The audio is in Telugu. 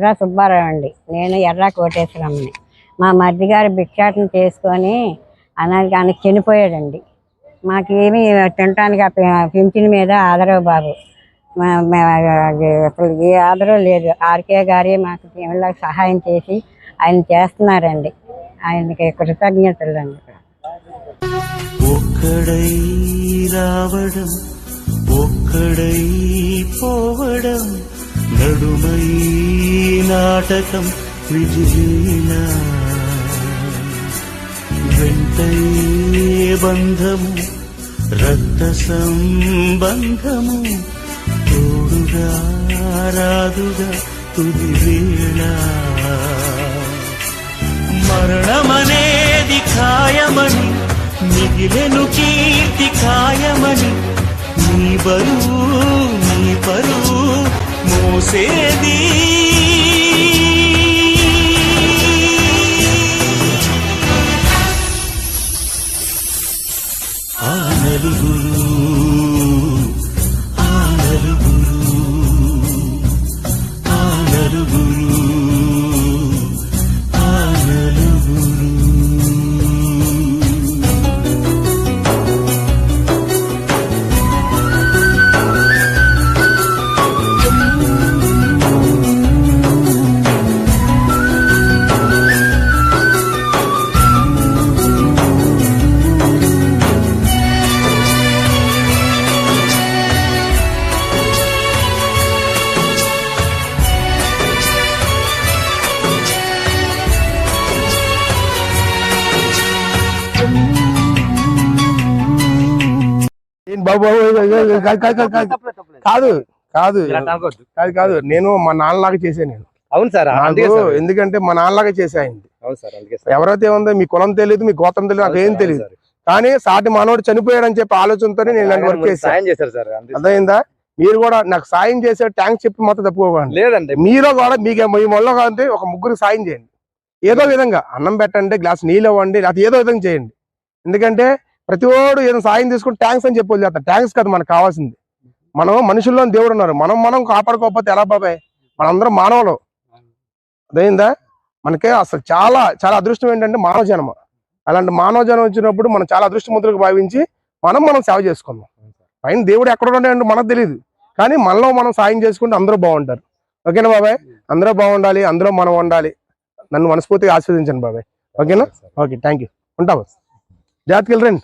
ఎర్ర సుబ్బారావు అండి. నేను ఎర్ర కోటేశ్వరమ్మని. మా మరిది గారు భిక్షాటన చేసుకొని అనానికి ఆయన చనిపోయాడండి. మాకేమీ తినటానికి ఆ పింఛన్ మీద ఆదరవు బాబు. మా- అసలు ఏ ఆదరవు లేదు. ఆర్కే గారే మాకు దేవుళ్ళకి సహాయం చేసి ఆయన చేస్తున్నారండి. ఆయనకి కృతజ్ఞతలు అండి ఒక్కడై రావడం ఒక్కడై పోవడం నడుమై నాటకం విజయన. వెంటై బంధము రక్త సంబంధము తోడుగా రాదుగా తుది వేళ మరణమనేది ఖాయమని మిగిలెను కీర్తి ఖాయమని నీ బరువు నీ పరువు మోసేది కాదు, కాదు, కాదు, కాదు. కాదు కాదు ఇలా తాగొద్దు. కాదు కాదు నేను మా నాన్నలాగా చేశాను నేను అవును సార్ అందుకే నాకు సార్. ఎందుకంటే మా నాన్నలాగా చేశాయింది అవును సార్ అందుకే సార్. ఎవరైతే ఉందో మీ కులం తెలియదు మీ గోత్రం తెలియదు నాకు ఏం తెలియదు. కానీ సాటి మానవుడు చనిపోయాడని చెప్పి ఆలోచనతోనే నేను ఇలాంటి వర్క్ చేశాను సాయం చేశారు సార్ అందుకే. అర్థమైందా మీరు కూడా నాకు సాయం చేసే ట్యాంక్ చెప్పి మాత్రం తప్పుకోకండి లేదండి మీరు కూడా మీకు మీ మొల్లో కాదంటే ఒక ముగ్గురు సాయం చేయండి ఏదో విధంగా అన్నం పెట్టండి గ్లాస్ నీళ్ళు ఇవ్వండి లేకపోతే ఏదో విధంగా చేయండి ఎందుకంటే ప్రతి ఓడు ఏదో సాయం తీసుకుని ట్యాంక్స్ అని చెప్పి వదిలేస్తారు. ట్యాంక్స్ కాదు మనకు కావాల్సింది. మనం మనుషుల్లో దేవుడు ఉన్నారు. మనం మనం కాపాడుకోకపోతే ఎలా బాబాయ్? మనందరం మానవులు. అదైందా మనకే అసలు చాలా చాలా అదృష్టం ఏంటంటే మానవ జన్మ. అలాంటి మానవ జన్మ వచ్చినప్పుడు మనం చాలా అదృష్టవంతులకు భావించి మనం మనం సేవ చేసుకుందాం. పైన దేవుడు ఎక్కడ ఉన్నాడంటే మనకు తెలియదు కానీ మనలో మనం సాయం చేసుకుంటే అందరూ బాగుంటారు. ఓకేనా బాబాయ్? అందరూ బాగుండాలి అందులో మనం ఉండాలి. నన్ను మనస్ఫూర్తిగా ఆస్వాదించండి బాబాయ్. ఓకేనా? ఓకే థ్యాంక్ యూ ఉంటా జాగ్రత్తకి వెళ్ళరండి